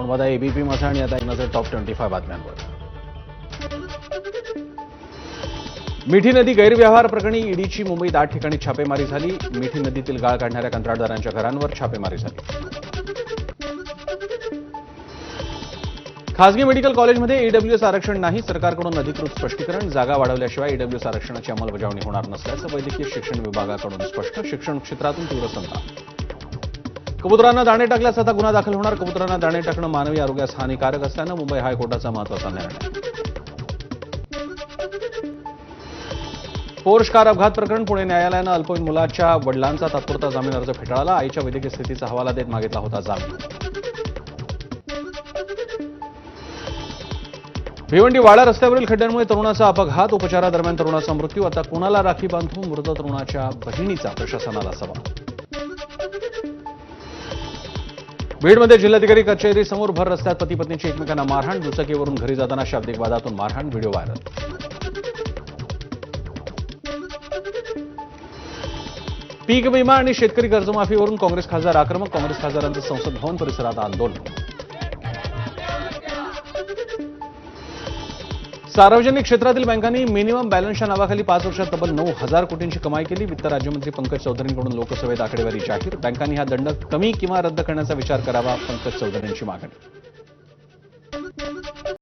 आपण बघा एबीपी माझा आणि आता एक नजर टॉप ट्वेंटी फाय बातम्यांवर. मिठी नदी गैरव्यवहार प्रकरणी ईडीची मुंबईत आठ ठिकाणी छापेमारी झाली. मिठी नदीतील गाळ काढणाऱ्या कंत्राटदारांच्या घरांवर छापेमारी झाली. खासगी मेडिकल कॉलेजमध्ये ईडब्ल्यूएस आरक्षण नाही सरकारकडून अधिकृत स्पष्टीकरण. जागा वाढवल्याशिवाय ईडब्ल्यूएस आरक्षणाची अंमलबजावणी होणार नसल्याचं वैद्यकीय शिक्षण विभागाकडून स्पष्ट. शिक्षण क्षेत्रातून तीव्र संताप. कबुतरांना दाणे टाकल्यास आता गुन्हा दाखल होणार. कबुतरांना दाणे टाकणं मानवी आरोग्यास हानिकारक असल्यानं मुंबई हायकोर्टाचा महत्त्वाचा निर्णय. पोर्श कार अपघात प्रकरण पुणे न्यायालयानं अल्पवयीन मुलाच्या वडिलांचा तात्पुरता जामीन अर्ज फेटाळला. आईच्या वैद्यकीय स्थितीचा हवाला देत मागितला होता जामीन. भिवंडी वाडा रस्त्यावरील खड्ड्यांमुळे तरुणाचा अपघात. उपचारादरम्यान तरुणाचा मृत्यू. आता कुणाला राखी बांधून मृत तरुणाच्या बहिणीचा प्रशासनाला सवाल? बीडमध्ये जिल्हाधिकारी कचेरी समोर भर रस्त्यात पती पत्नीची एकमेकांना मारहाण दुचाकीवरून घरी जाताना शाब्दिक वादातून मारहाण व्हिडिओ व्हायरल. पीक विमा आणि शेतकरी कर्जमाफीवरून काँग्रेस खासदार आक्रमक काँग्रेस खासदारांचं संसद भवन परिसरात आंदोलन. सार्वजनिक क्षेत्रातील बँकांनी मिनिमम बॅलन्सच्या नावाखाली पाच वर्षात तब्बल नऊ हजार कोटींची कमाई केली. वित्त राज्यमंत्री पंकज चौधरींकडून लोकसभेत आकडेवारी जाहीर बँकांनी हा दंड कमी किंवा रद्द करण्याचा विचार करावा पंकज चौधरींची मागणी.